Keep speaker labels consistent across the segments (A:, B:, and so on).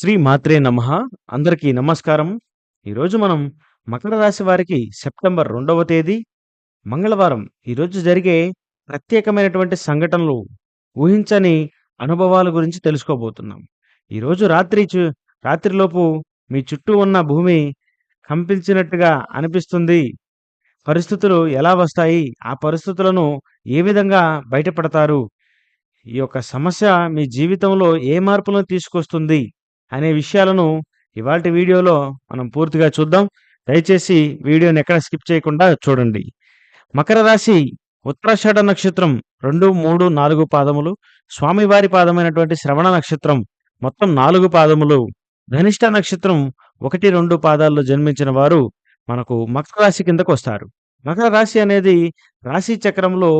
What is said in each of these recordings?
A: శ్రీ మాత్రే నమః. అందరికీ నమస్కారం. ఈరోజు మనం మకర రాశి వారికి సెప్టెంబర్ రెండవ తేదీ మంగళవారం. ఈరోజు జరిగే ప్రత్యేకమైనటువంటి సంఘటనలు ఊహించని అనుభవాల గురించి తెలుసుకోబోతున్నాం. ఈరోజు రాత్రి చు- రాత్రిలోపు మీ చుట్టూ ఉన్న భూమి కంపించినట్టుగా అనిపిస్తుంది. పరిస్థితులు ఎలా వస్తాయి? ఆ పరిస్థితులను ఏ విధంగా బయటపడతారు? ఈ యొక్క సమస్య మీ జీవితంలో ఏ మార్పులను తీసుకొస్తుంది? అనే విషయాలను ఇవాల్టి వీడియోలో మనం పూర్తిగా చూద్దాం. దయచేసి వీడియోని ఎక్కడ స్కిప్ చేయకుండా చూడండి. మకర రాశి ఉత్తరాషాఢ నక్షత్రం రెండు మూడు నాలుగు పాదములు. స్వామివారి పాదమైనటువంటి శ్రవణ నక్షత్రం మొత్తం నాలుగు పాదములు. ధనిష్ట నక్షత్రం ఒకటి రెండు పాదాల్లో జన్మించిన వారు మనకు మకర రాశి కిందకు వస్తారు. మకర రాశి అనేది రాశి చక్రంలో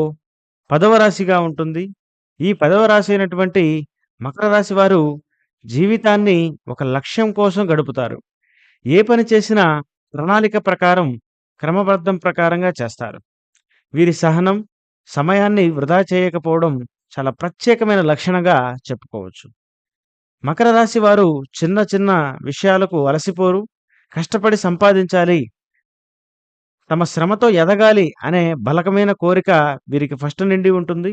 A: పదవ రాశిగా ఉంటుంది. ఈ పదవ రాశి అయినటువంటి మకర రాశి వారు జీవితాన్ని ఒక లక్ష్యం కోసం గడుపుతారు. ఏ పని చేసినా ప్రణాళిక ప్రకారం క్రమబద్ధం ప్రకారంగా చేస్తారు. వీరి సహనం సమయాన్ని వృధా చేయకపోవడం చాలా ప్రత్యేకమైన లక్షణంగా చెప్పుకోవచ్చు. మకర రాశి వారు చిన్న చిన్న విషయాలకు అలసిపోరు కష్టపడి సంపాదించాలి తమ శ్రమతో ఎదగాలి అనే బలకమైన కోరిక వీరికి ఫస్ట్ నిండి ఉంటుంది.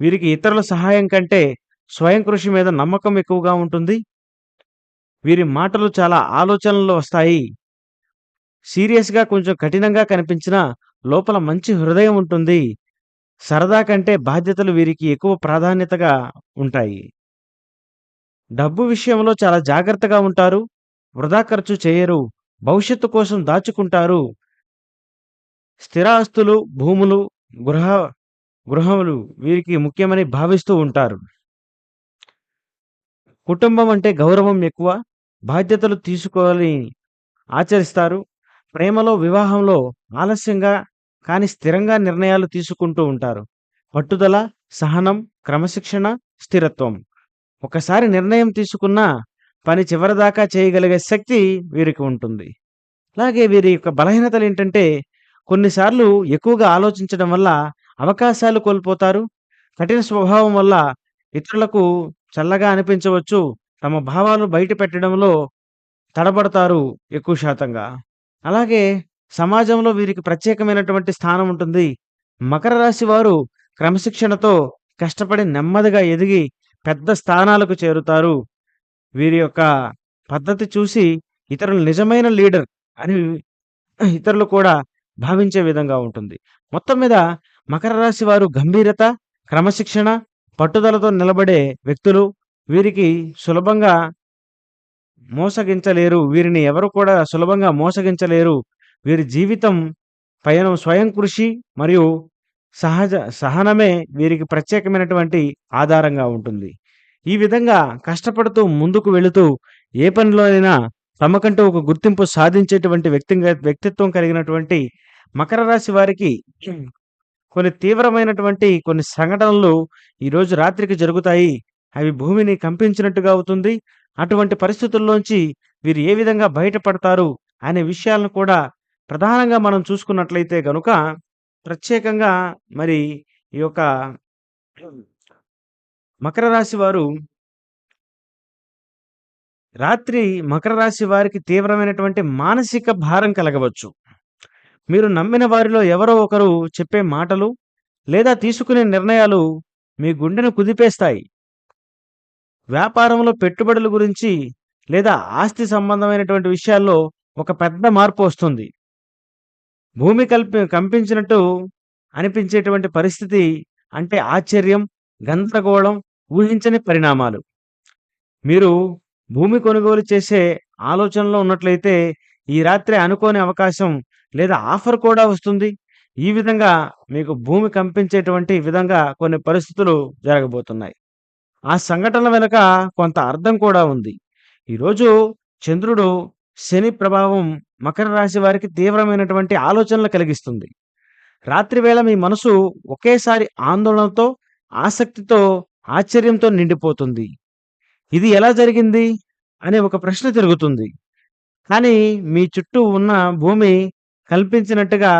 A: వీరికి ఇతరుల సహాయం కంటే స్వయం కృషి మీద నమ్మకం ఎక్కువగా ఉంటుంది. వీరి మాటలు చాలా ఆలోచనలు వస్తాయి. సీరియస్గా కొంచెం కఠినంగా కనిపించిన లోపల మంచి హృదయం ఉంటుంది. సరదా కంటే బాధ్యతలు వీరికి ఎక్కువ ప్రాధాన్యతగా ఉంటాయి. డబ్బు విషయంలో చాలా జాగ్రత్తగా ఉంటారు. వృధా ఖర్చు చేయరు. భవిష్యత్తు కోసం దాచుకుంటారు. స్థిరాస్తులు భూములు గృహ గృహములు వీరికి ముఖ్యమని భావిస్తూ ఉంటారు. కుటుంబం అంటే గౌరవం ఎక్కువ బాధ్యతలు తీసుకోవాలి ఆచరిస్తారు. ప్రేమలో వివాహంలో ఆలస్యంగా కానీ స్థిరంగా నిర్ణయాలు తీసుకుంటూ ఉంటారు. పట్టుదల సహనం క్రమశిక్షణ స్థిరత్వం. ఒకసారి నిర్ణయం తీసుకున్న పని చివరిదాకా చేయగలిగే శక్తి వీరికి ఉంటుంది. అలాగే వీరి యొక్క బలహీనతలు ఏంటంటే కొన్నిసార్లు ఎక్కువగా ఆలోచించడం వల్ల అవకాశాలు కోల్పోతారు. కఠిన స్వభావం వల్ల ఇతరులకు చల్లగా అనిపించవచ్చు. తమ భావాలు బయట పెట్టడంలో తడబడతారు ఎక్కువ శాతంగా. అలాగే సమాజంలో వీరికి ప్రత్యేకమైనటువంటి స్థానం ఉంటుంది. మకర రాశి వారు క్రమశిక్షణతో కష్టపడి నెమ్మదిగా ఎదిగి పెద్ద స్థానాలకు చేరుతారు. వీరి యొక్క పద్ధతి చూసి ఇతరులు నిజమైన లీడర్ అని ఇతరులు కూడా భావించే విధంగా ఉంటుంది. మొత్తం మీద మకర రాశి వారు గంభీరత క్రమశిక్షణ పట్టుదలతో నిలబడే వ్యక్తులు వీరికి సులభంగా మోసగించలేరు. వీరిని ఎవరు కూడా సులభంగా మోసగించలేరు. వీరి జీవితం పయనం స్వయం కృషి మరియు సహజ సహనమే వీరికి ప్రత్యేకమైనటువంటి ఆధారంగా ఉంటుంది. ఈ విధంగా కష్టపడుతూ ముందుకు వెళుతూ ఏ పనిలో అయినా తమకంటూ ఒక గుర్తింపు సాధించేటువంటి వ్యక్తి వ్యక్తిత్వం కలిగినటువంటి మకర రాశి వారికి కొన్ని తీవ్రమైనటువంటి కొన్ని సంఘటనలు ఈరోజు రాత్రికి జరుగుతాయి. అవి భూమిని కంపించినట్టుగా అవుతుంది. అటువంటి పరిస్థితుల్లోంచి వీరు ఏ విధంగా బయటపడతారు అనే విషయాలను కూడా ప్రధానంగా మనం చూసుకున్నట్లయితే గనుక ప్రత్యేకంగా మరి ఈ యొక్క మకర రాశి వారు రాత్రి మకర రాశి వారికి తీవ్రమైనటువంటి మానసిక భారం కలగవచ్చు. మీరు నమ్మిన వారిలో ఎవరో ఒకరు చెప్పే మాటలు లేదా తీసుకునే నిర్ణయాలు మీ గుండెను కుదిపేస్తాయి. వ్యాపారంలో పెట్టుబడుల గురించి లేదా ఆస్తి సంబంధమైనటువంటి విషయాల్లో ఒక పెద్ద మార్పు వస్తుంది. భూమి కల్పి కంపించినట్టు అనిపించేటువంటి పరిస్థితి అంటే ఆశ్చర్యం గందరగోళం ఊహించని పరిణామాలు. మీరు భూమి కొనుగోలు చేసే ఆలోచనలో ఉన్నట్లయితే ఈ రాత్రి అనుకోని అవకాశం లేదా ఆఫర్ కూడా వస్తుంది. ఈ విధంగా మీకు భూమి కంపించేటువంటి విధంగా కొన్ని పరిస్థితులు జరగబోతున్నాయి. ఆ సంఘటనల వెనుక కొంత అర్థం కూడా ఉంది. ఈరోజు చంద్రుడు శని ప్రభావం మకర రాశి వారికి తీవ్రమైనటువంటి ఆలోచనలు కలిగిస్తుంది. రాత్రివేళ మీ మనసు ఒకేసారి ఆందోళనతో ఆసక్తితో ఆశ్చర్యంతో నిండిపోతుంది. ఇది ఎలా జరిగింది? అనే ఒక ప్రశ్న తిరుగుతుంది. కానీ మీ చుట్టూ ఉన్న భూమి కల్పించినట్టుగా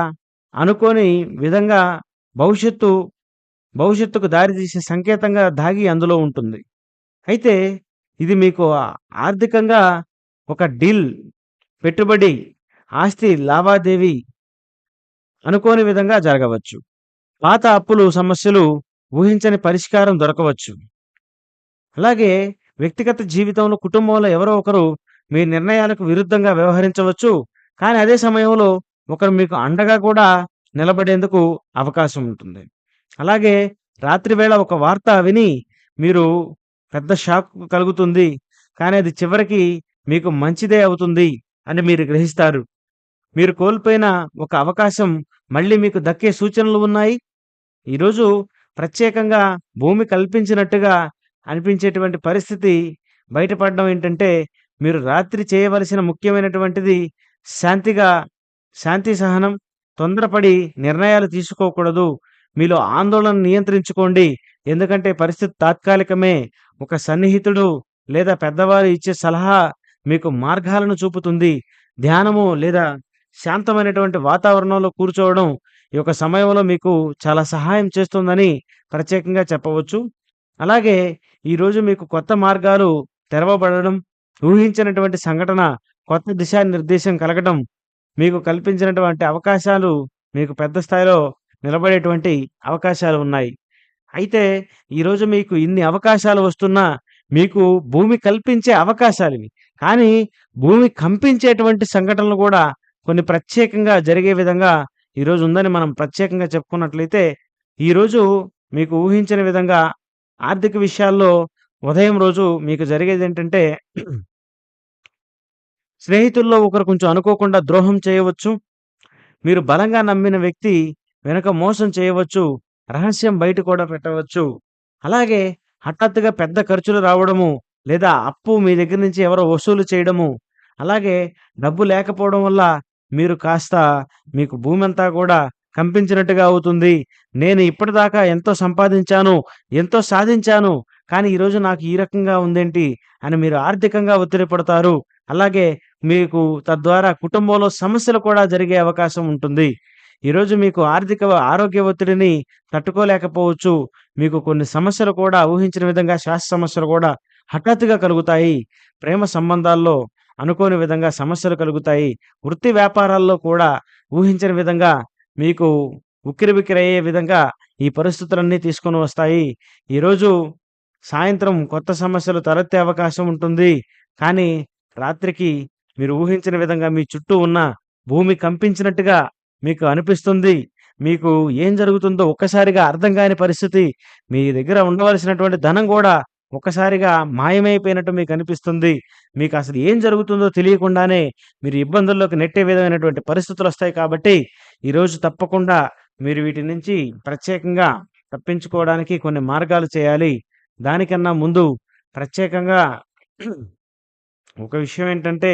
A: అనుకోని విధంగా భవిష్యత్తు భవిష్యత్తుకు దారితీసే సంకేతంగా దాగి అందులో ఉంటుంది. అయితే ఇది మీకు ఆర్థికంగా ఒక డీల్ పెట్టుబడి ఆస్తి లావాదేవీ అనుకోని విధంగా జరగవచ్చు. పాత అప్పులు సమస్యలు ఊహించని పరిష్కారం దొరకవచ్చు. అలాగే వ్యక్తిగత జీవితంలో కుటుంబంలో ఎవరో ఒకరు మీ నిర్ణయాలకు విరుద్ధంగా వ్యవహరించవచ్చు. కానీ అదే సమయంలో ఒకరు మీకు అండగా కూడా నిలబడేందుకు అవకాశం ఉంటుంది. అలాగే రాత్రి వేళ ఒక వార్త విని మీరు పెద్ద షాక్ కలుగుతుంది. కానీ అది చివరికి మీకు మంచిదే అవుతుంది అని మీరు గ్రహిస్తారు. మీరు కోల్పోయిన ఒక అవకాశం మళ్ళీ మీకు దక్కే సూచనలు ఉన్నాయి? ఈరోజు ప్రత్యేకంగా భూమి కల్పించినట్టుగా అనిపించేటువంటి పరిస్థితి బయటపడడం ఏంటంటే మీరు రాత్రి చేయవలసిన ముఖ్యమైనటువంటిది శాంతిగా శాంతి సహనం తొందరపడి నిర్ణయాలు తీసుకోకూడదు. మీలో ఆందోళన నియంత్రించుకోండి. ఎందుకంటే పరిస్థితి తాత్కాలికమే. ఒక సన్నిహితుడు లేదా పెద్దవారు ఇచ్చే సలహా మీకు మార్గాలను చూపుతుంది. ధ్యానము లేదా శాంతమైనటువంటి వాతావరణంలో కూర్చోవడం ఈ యొక్క సమయంలో మీకు చాలా సహాయం చేస్తుందని ప్రత్యేకంగా చెప్పవచ్చు. అలాగే ఈరోజు మీకు కొత్త మార్గాలు తెరవబడడం ఊహించినటువంటి సంఘటన కొత్త దిశానిర్దేశం కలగడం మీకు కల్పించినటువంటి అవకాశాలు మీకు పెద్ద స్థాయిలో నిలబడేటువంటి అవకాశాలు ఉన్నాయి. అయితే ఈరోజు మీకు ఇన్ని అవకాశాలు వస్తున్నా మీకు భూమి కల్పించే అవకాశాలు ఇవి కానీ భూమి కంపించేటువంటి సంఘటనలు కూడా కొన్ని ప్రత్యేకంగా జరిగే విధంగా ఈరోజు ఉందని మనం ప్రత్యేకంగా చెప్పుకున్నట్లయితే ఈరోజు మీకు ఊహించిన విధంగా ఆర్థిక విషయాల్లో ఉదయం రోజు మీకు జరిగేది ఏంటంటే స్నేహితుల్లో ఒకరు కొంచెం అనుకోకుండా ద్రోహం చేయవచ్చు. మీరు బలంగా నమ్మిన వ్యక్తి వెనక మోసం చేయవచ్చు. రహస్యం బయట కూడా పెట్టవచ్చు. అలాగే హఠాత్తుగా పెద్ద ఖర్చులు రావడము లేదా అప్పు మీ దగ్గర నుంచి ఎవరో వసూలు చేయడము. అలాగే డబ్బు లేకపోవడం వల్ల మీరు కాస్త మీకు భూమి అంతా కూడా కంపించినట్టుగా అవుతుంది. నేను ఇప్పటిదాకా ఎంతో సంపాదించాను ఎంతో సాధించాను కానీ ఈరోజు నాకు ఈ రకంగా ఉందేంటి అని మీరు ఆర్థికంగా ఒత్తిడి పడతారు. అలాగే మీకు తద్వారా కుటుంబంలో సమస్యలు కూడా జరిగే అవకాశం ఉంటుంది. ఈరోజు మీకు ఆర్థిక ఆరోగ్య ఒత్తిడిని తట్టుకోలేకపోవచ్చు. మీకు కొన్ని సమస్యలు కూడా ఊహించిన విధంగా శ్వాస సమస్యలు కూడా హఠాత్తుగా కలుగుతాయి. ప్రేమ సంబంధాల్లో అనుకోని విధంగా సమస్యలు కలుగుతాయి. వృత్తి వ్యాపారాల్లో కూడా ఊహించిన విధంగా మీకు ఉక్కిరిబిక్కిరయ్యే విధంగా ఈ పరిస్థితులన్నీ తీసుకొని వస్తాయి. ఈరోజు సాయంత్రం కొత్త సమస్యలు తలెత్తే అవకాశం ఉంటుంది. కానీ రాత్రికి మీరు ఊహించిన విధంగా మీ చుట్టూ ఉన్న భూమి కంపించినట్టుగా మీకు అనిపిస్తుంది. మీకు ఏం జరుగుతుందో ఒక్కసారిగా అర్థం కాని పరిస్థితి. మీ దగ్గర ఉండవలసినటువంటి ధనం కూడా ఒక్కసారిగా మాయమైపోయినట్టు మీకు అనిపిస్తుంది. మీకు అసలు ఏం జరుగుతుందో తెలియకుండానే మీరు ఇబ్బందుల్లోకి నెట్టే విధమైనటువంటి పరిస్థితులు వస్తాయి కాబట్టి ఈరోజు తప్పకుండా మీరు వీటి నుంచి ప్రత్యేకంగా తప్పించుకోవడానికి కొన్ని మార్గాలు చేయాలి. దానికన్నా ముందు ప్రత్యేకంగా ఒక విషయం ఏంటంటే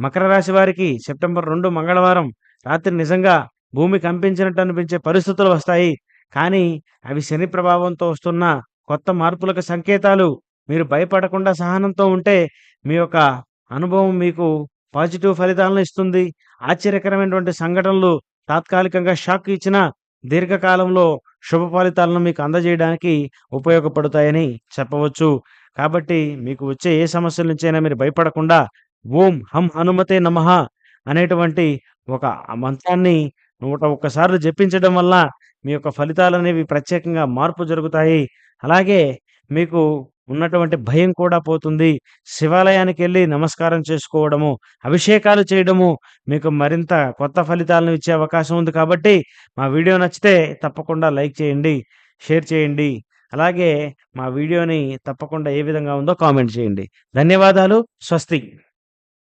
A: మకర రాశి వారికి సెప్టెంబర్ రెండు మంగళవారం రాత్రి నిజంగా భూమి కంపించినట్టు అనిపించే పరిస్థితులు వస్తాయి. కానీ అవి శని ప్రభావంతో వస్తున్న కొత్త మార్పులకు సంకేతాలు. మీరు భయపడకుండా సహనంతో ఉంటే మీ యొక్క అనుభవం మీకు పాజిటివ్ ఫలితాలను ఇస్తుంది. ఆశ్చర్యకరమైనటువంటి సంఘటనలు తాత్కాలికంగా షాక్ ఇచ్చిన దీర్ఘకాలంలో శుభ ఫలితాలను మీకు అందజేయడానికి ఉపయోగపడతాయని చెప్పవచ్చు. కాబట్టి మీకు వచ్చే ఏ సమస్యల నుంచైనా మీరు భయపడకుండా ఓం హం హనుమతే నమః అనేటువంటి ఒక మంత్రాన్ని నూట ఒక్కసార్లు జపించడం వల్ల మీ యొక్క ఫలితాలు అనేవి ప్రత్యేకంగా మార్పు జరుగుతాయి. అలాగే మీకు ఉన్నటువంటి భయం కూడా పోతుంది. శివాలయానికి వెళ్ళి నమస్కారం చేసుకోవడము అభిషేకాలు చేయడము మీకు మరింత కొత్త ఫలితాలను ఇచ్చే అవకాశం ఉంది కాబట్టి మా వీడియో నచ్చితే తప్పకుండా లైక్ చేయండి షేర్ చేయండి. అలాగే మా వీడియోని తప్పకుండా ఏ విధంగా ఉందో కామెంట్ చేయండి. ధన్యవాదాలు. స్వస్తి.